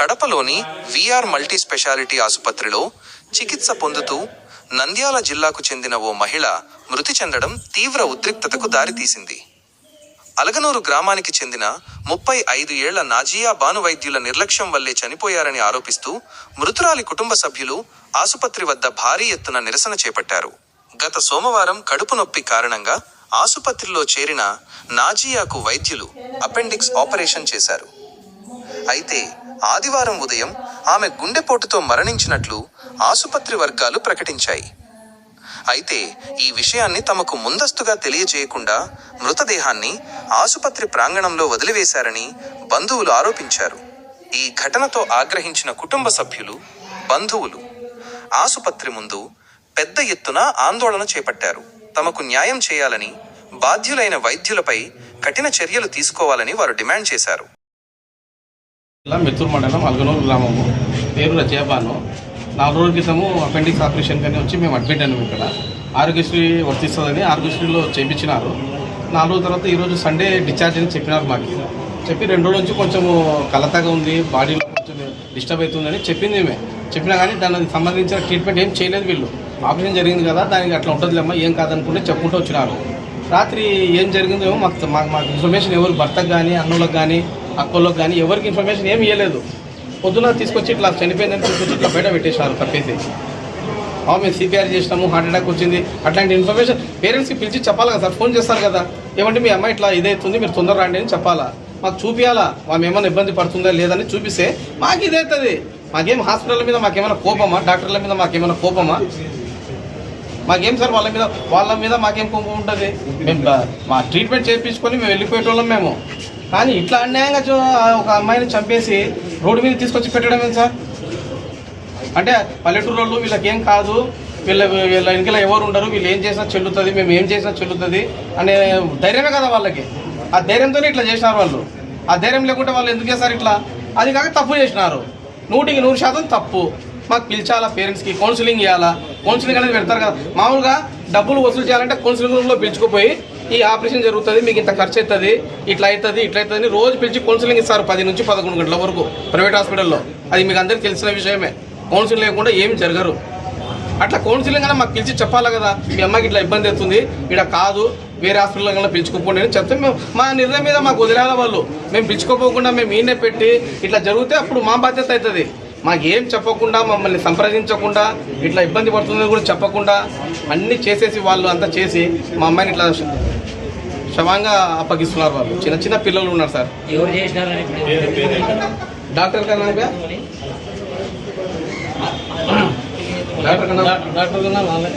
కడపలోని VR multi speciality ఆసుపత్రిలో చికిత్స పొందుతూ నంద్యాల జిల్లాకు చెందిన ఓ మహిళ మృతి చెందడం తీవ్ర ఉద్రిక్తతకు దారితీసింది. అలగనూరు గ్రామానికి చెందిన ముప్పై ఐదు ఏళ్ళ నాజియా బాను వైద్యుల నిర్లక్ష్యం వల్లే చనిపోయారని ఆరోపిస్తూ మృతురాలి కుటుంబ సభ్యులు ఆసుపత్రి వద్ద భారీ ఎత్తున నిరసన చేపట్టారు. గత సోమవారం కడుపు నొప్పి కారణంగా ఆసుపత్రిలో చేరిన నాజియాకు వైద్యులు అపెండిక్స్ ఆపరేషన్ చేశారు. అయితే ఆదివారం ఉదయం ఆమె గుండెపోటుతో మరణించినట్లు ఆసుపత్రి వర్గాలు ప్రకటించాయి. అయితే ఈ విషయాన్ని తమకు ముందస్తుగా తెలియజేయకుండా మృతదేహాన్ని ఆసుపత్రి ప్రాంగణంలో వదిలివేశారని బంధువులు ఆరోపించారు. ఈ ఘటనతో ఆగ్రహించిన కుటుంబ సభ్యులు బంధువులు ఆసుపత్రి ముందు పెద్ద ఎత్తున ఆందోళన చేపట్టారు. తమకు న్యాయం చేయాలని బాధ్యులైన వైద్యులపై కఠిన చర్యలు తీసుకోవాలని వారు డిమాండ్ చేశారు. జిల్లా మెత్తూరు మండలం అల్గనూరు గ్రామము. పేరు రజయాబాను నాలుగు రోజుల క్రితము అపెండిక్స్ ఆపరేషన్ కానీ వచ్చి మేము అడ్మిట్ అయినాము ఇక్కడ. ఆరోగ్యశ్రీ వర్తిస్తుందని ఆరోగ్యశ్రీలో చేయించినారు నాలుగు రోజుల తర్వాత ఈరోజు సండే డిశ్చార్జ్ అని చెప్పినారు మాకు. చెప్పి రెండు రోజుల నుంచి కొంచెం కలతగా ఉంది బాడీలో కొంచెం డిస్టర్బ్ అవుతుందని చెప్పింది మేమే చెప్పినా కానీ దానికి సంబంధించిన ట్రీట్మెంట్ ఏం చేయలేదు వీళ్ళు. ఆపరేషన్ జరిగింది కదా దానికి అట్లా ఉంటుందిలేమ్మా ఏం కాదనుకుంటే చెప్పుకుంటూ వచ్చినారు. రాత్రి ఏం జరిగిందో మాకు మాకు మాకు ఇన్ఫర్మేషన్ ఎవరు భర్తకు కానీ అన్నులకు కానీ అక్కలకు కానీ ఎవరికి ఇన్ఫర్మేషన్ ఏమి ఇవ్వలేదు పొద్దున తీసుకొచ్చి ఇట్లా చనిపోయిందని తీసుకొచ్చి ఇట్లా బయట పెట్టేశారు తప్పేసి. అవును మేము సిపిఆర్ చేసినాము హార్ట్ అటాక్ వచ్చింది. అట్లాంటి ఇన్ఫర్మేషన్ పేరెంట్స్కి పిలిచి చెప్పాలి కదా సార్ ఫోన్ చేస్తారు కదా. ఏమంటే మీ అమ్మాయి ఇట్లా ఇదవుతుంది మీరు తొందర రండి అని చెప్పాలా. మాకు చూపించాలా మేము ఏమైనా ఇబ్బంది పడుతుందా లేదని చూపిస్తే మాకు ఇదవుతుంది మాకేం హాస్పిటల్ మీద మాకేమైనా కోపమా? డాక్టర్ల మీద మాకేమైనా కోపమా? మాకేం సార్ వాళ్ళ మీద వాళ్ళ మీద మాకేం కోపం ఉంటుంది? మేము మా ట్రీట్మెంట్ చేయించుకొని మేము వెళ్ళిపోయేటోళ్ళం మేము. కానీ ఇట్లా అన్యాయంగా చూ- ఒక అమ్మాయిని చంపేసి రోడ్డు మీద తీసుకొచ్చి పెట్టడం ఏంటి సార్? అంటే పల్లెటూరు వీళ్ళకి ఏం కాదు. వీళ్ళ వీళ్ళ వెనకాల ఎవరు ఉండరు. వీళ్ళు ఏం చేసినా చెల్లుతుంది మేము ఏం చేసినా చెల్లుతుంది అనే ధైర్యమే కదా వాళ్ళకి. ఆ ధైర్యంతోనే ఇట్లా చేసినారు వాళ్ళు. ఆ ధైర్యం లేకుంటే వాళ్ళు ఎందుకు చేస్తారు ఇట్లా? అది కాక తప్పు చేసినారు. నూటికి నూరు శాతం తప్పు. మాకు పిలిచాలా పేరెంట్స్కి కౌన్సిలింగ్ ఇవ్వాలా కౌన్సిలింగ్ అనేది పెడతారు కదా. మామూలుగా డబ్బులు వసూలు చేయాలంటే కౌన్సిలింగ్ రూమ్లో పిలుచుకుపోయి ఈ ఆపరేషన్ జరుగుతుంది మీకు ఇంత ఖర్చు అవుతుంది ఇట్లా అవుతుంది ఇట్లా అవుతుంది రోజు పిలిచి కౌన్సిలింగ్ ఇస్తారు పది నుంచి పదకొండు గంటల వరకు ప్రైవేట్ హాస్పిటల్లో అది మీకు అందరికీ తెలిసిన విషయమే. కౌన్సిలింగ్ లేకుండా ఏమి జరగరు. అట్లా కౌన్సిలింగ్ అయినా మాకు పిలిచి చెప్పాలి కదా మీ అమ్మాయికి ఇట్లా ఇబ్బంది అవుతుంది ఇక్కడ కాదు వేరే హాస్పిటల్ కన్నా పిలుచుకోకుండా అని చెప్తే మేము మా నిర్ణయం మీద మాకు వదిలేదా వాళ్ళు. మేము పిలుచుకోపోకుండా మేము ఈయనే పెట్టి ఇట్లా జరిగితే అప్పుడు మా బాధ్యత అవుతుంది. మాకు ఏం చెప్పకుండా మమ్మల్ని సంప్రదించకుండా ఇట్లా ఇబ్బంది పడుతుందని కూడా చెప్పకుండా అన్నీ చేసేసి వాళ్ళు అంతా చేసి మా అమ్మాయిని ఇట్లా శవంగా అప్పగిస్తున్నారు వాళ్ళు. చిన్న చిన్న పిల్లలు ఉన్నారు సార్. డాక్టర్ కన్నా డాక్టర్ కన్నా డాక్టర్ కన్నా వాళ్ళే.